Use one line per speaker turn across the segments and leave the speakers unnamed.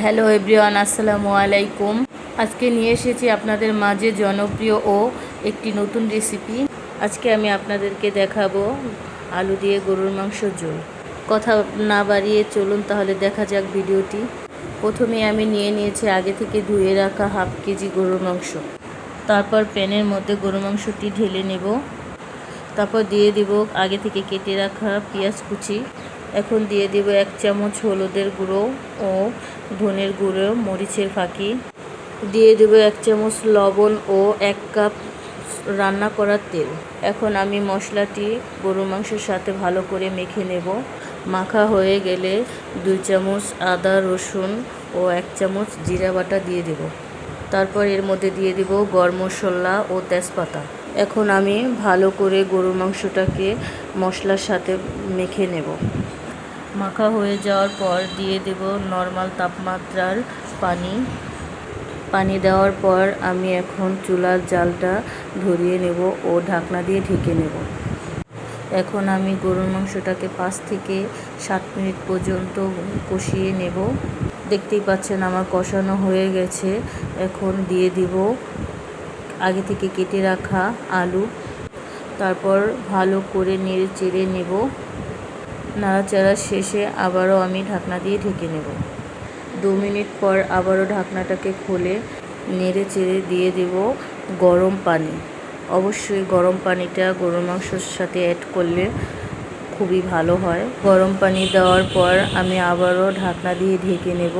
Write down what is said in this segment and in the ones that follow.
Hello everyone, আসসালামু আলাইকুম। আজকে নিয়ে এসেছি আপনাদের মাঝে জনপ্রিয় ও একটি নতুন রেসিপি আজকে আমি আপনাদেরকে দেখাবো আলু দিয়ে গরুর মাংস ঝোল। কথা না বাড়িয়ে চলুন তাহলে দেখা যাক ভিডিওটি। প্রথমে আমি নিয়ে নিয়েছি আগে থেকে ধুয়ে রাখা হাফ কেজি গরুর মাংস। তারপর প্যানের মধ্যে গরুর মাংসটি ঢেলে নেব। তারপর দিয়ে দিব আগে থেকে কেটে রাখা পেঁয়াজ কুচি। এখন দিয়ে দেব এক চামচ হলুদের গুঁড়ো ও ধনের গুঁড়ো, মরিচের ফাঁকি। দিয়ে দেব এক চামচ লবণ ও এক কাপ রান্না করার তেল। এখন আমি মশলাটি গরুর মাংসের সাথে ভালো করে মেখে নেব। মাখা হয়ে গেলে দুই চামচ আদা, রসুন ও এক চামচ জিরা বাটা দিয়ে দেব। তারপর এর মধ্যে দিয়ে দেব গরম মশলা ও তেজপাতা। এখন আমি ভালো করে গরুর মাংসটাকে মশলার সাথে মেখে নেব। মাখা হয়ে যাওয়ার পর দিয়ে দেব নর্মাল তাপমাত্রার পানি। পানি দেওয়ার পর আমি এখন চুলার জালটা ধরিয়ে নেব ও ঢাকনা দিয়ে ঢেকে নেব। এখন আমি গরুর মাংসটাকে পাঁচ থেকে সাত মিনিট পর্যন্ত কষিয়ে নেব। দেখতেই পাচ্ছেন আমার কষানো হয়ে গেছে। এখন দিয়ে দিব আগে থেকে কেটে রাখা আলু। তারপর ভালো করে নেড়ে চেড়ে নেব। নাড়াচাড়া শেষে আবারও আমি ঢাকনা দিয়ে ঢেকে নেব। দু মিনিট পর আবারও ঢাকনাটাকে খুলে নেড়ে চেড়ে দিয়ে দেব গরম পানি। অবশ্যই গরম পানিটা গরুর মাংসর সাথে অ্যাড করলে খুবই ভালো হয়। গরম পানি দেওয়ার পর আমি আবারও ঢাকনা দিয়ে ঢেকে নেব।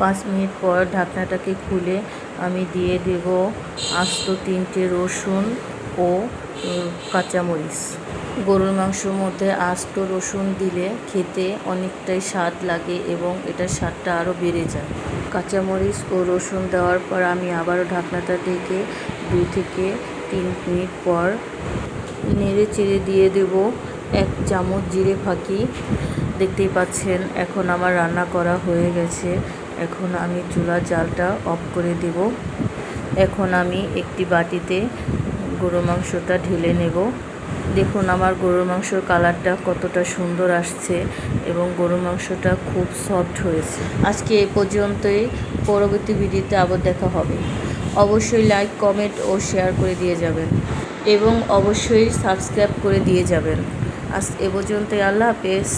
পাঁচ মিনিট পর ঢাকনাটাকে খুলে আমি দিয়ে দেব আস্ত তিনটে রসুন ও কাঁচামরিচ। গরুর মাংসর মধ্যে আস্ত রসুন দিলে খেতে অনেকটাই স্বাদ লাগে এবং এটার স্বাদটা আরও বেড়ে যায়। কাঁচামরিচ ও রসুন দেওয়ার পর আমি আবারও ঢাকনাটা থেকে দু থেকে তিন মিনিট পর নেড়ে চেড়ে দিয়ে দেব। এক চামচ জিরে ফাঁকি। দেখতেই পাচ্ছেন, এখন আমার রান্না করা হয়ে গেছে। এখন আমি চুলার জালটা অফ করে দেব। এখন আমি একটি বাটিতে গরু মাংসটা ঢেলে নেব। দেখুন, আমার গরুর মাংসর কালারটা কতটা সুন্দর আসছে এবং গরুর মাংসটা খুব সফট হয়েছে। আজকে এ পর্যন্তই। পরবর্তী ভিডিওতে আবার দেখা হবে। অবশ্যই লাইক কমেন্ট ও শেয়ার করে দিয়ে যাবেন এবং অবশ্যই সাবস্ক্রাইব করে দিয়ে যাবেন। আজ এ পর্যন্তই। আল্লাহ হাফেজ।